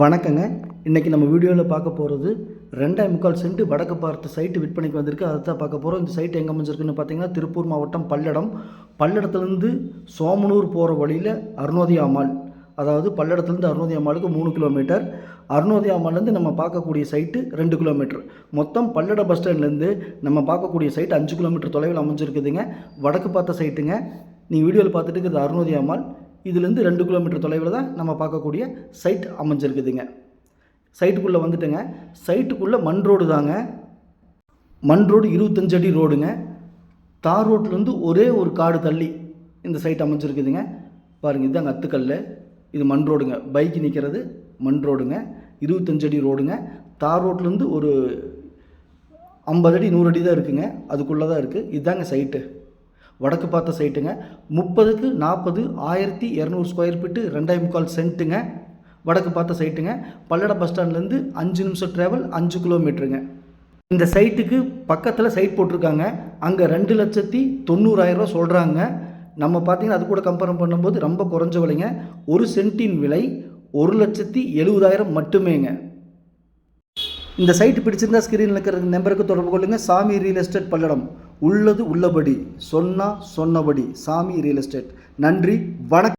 வணக்கங்க. இன்றைக்கி நம்ம வீடியோவில் பார்க்க போகிறது ரெண்டாய் முக்கால் சென்ட் வடக்கு பார்த்த சைட்டு விற்பனைக்கு வந்திருக்கு. அதை தான் பார்க்க போகிறோம் இந்த சைட் எங்கே அமைஞ்சிருக்குன்னு பார்த்தீங்கன்னா திருப்பூர் மாவட்டம் பல்லடம். பல்லடத்துலேருந்து சோமனூர் போகிற வழியில் அருணோதய அம்மாள் அதாவது பல்லடத்துலேருந்து அருணோதய அம்மாளுக்கு மூணு கிலோமீட்டர். அருணோதய அம்மாலேருந்து நம்ம பார்க்கக்கூடிய சைட்டு ரெண்டு கிலோமீட்டர். மொத்தம் பல்லட பஸ் ஸ்டாண்ட்லேருந்து நம்ம பார்க்கக்கூடிய சைட் அஞ்சு கிலோமீட்டர் தொலைவில் அமைஞ்சிருக்குதுங்க. வடக்கு பார்த்த சைட்டுங்க நீங்கள் வீடியோவில் பார்த்துட்டு இருக்கிறது அருணோதய அம்மாள் இதுலேருந்து ரெண்டு கிலோமீட்டர் தொலைவில் தான் நம்ம பார்க்கக்கூடிய சைட் அமைஞ்சிருக்குதுங்க. சைட்டுக்குள்ளே வந்துட்டுங்க. சைட்டுக்குள்ளே மண் ரோடு தாங்க. மண் ரோடு இருபத்தஞ்சு அடி ரோடுங்க தார் ரோட்லேருந்து ஒரே ஒரு காடு தள்ளி இந்த சைட் அமைஞ்சிருக்குதுங்க. பாருங்கள் இதுதாங்க அத்துக்கல் இது மண் ரோடுங்க பைக் நிற்கிறது மண் ரோடுங்க இருபத்தஞ்சு அடி ரோடுங்க தார் ரோட்லேருந்து ஒரு ஐம்பது அடி நூறு அடி தான் இருக்குங்க. அதுக்குள்ளே தான் இருக்குது இதுதாங்க சைட்டு வடக்கு பார்த்த சைட்டுங்க முப்பதுக்கு நாற்பது ஆயிரத்தி இரநூறு ஸ்கொயர் ஃபீட்டு ரெண்டாயிரம் முக்கால் சென்ட்டுங்க வடக்கு பார்த்த சைட்டுங்க பல்லட பஸ் ஸ்டாண்ட்லேருந்து அஞ்சு நிமிஷம் ட்ராவல் அஞ்சு கிலோமீட்டருங்க இந்த சைட்டுக்கு பக்கத்தில் சைட் போட்டிருக்காங்க. அங்கே ரெண்டு லட்சத்தி தொண்ணூறாயிரரூவா சொல்கிறாங்க நம்ம பார்த்தீங்கன்னா அது கூட கம்பேர் பண்ணும்போது ரொம்ப குறைஞ்ச விலைங்க. ஒரு சென்ட்டின் விலை ஒரு லட்சத்தி எழுபதாயிரம் மட்டுமேங்க. இந்த சைட் பிடிச்சிருந்தா ஸ்க்ரீனில் இருக்கிற நம்பருக்கு தொடர்பு கொள்ளுங்கள் சாமி ரியல் எஸ்டேட் பல்லடம். உள்ளது உள்ளபடி சொன்னா சொன்னபடி. சாமி ரியல் எஸ்டேட் நன்றி வணக்கம்.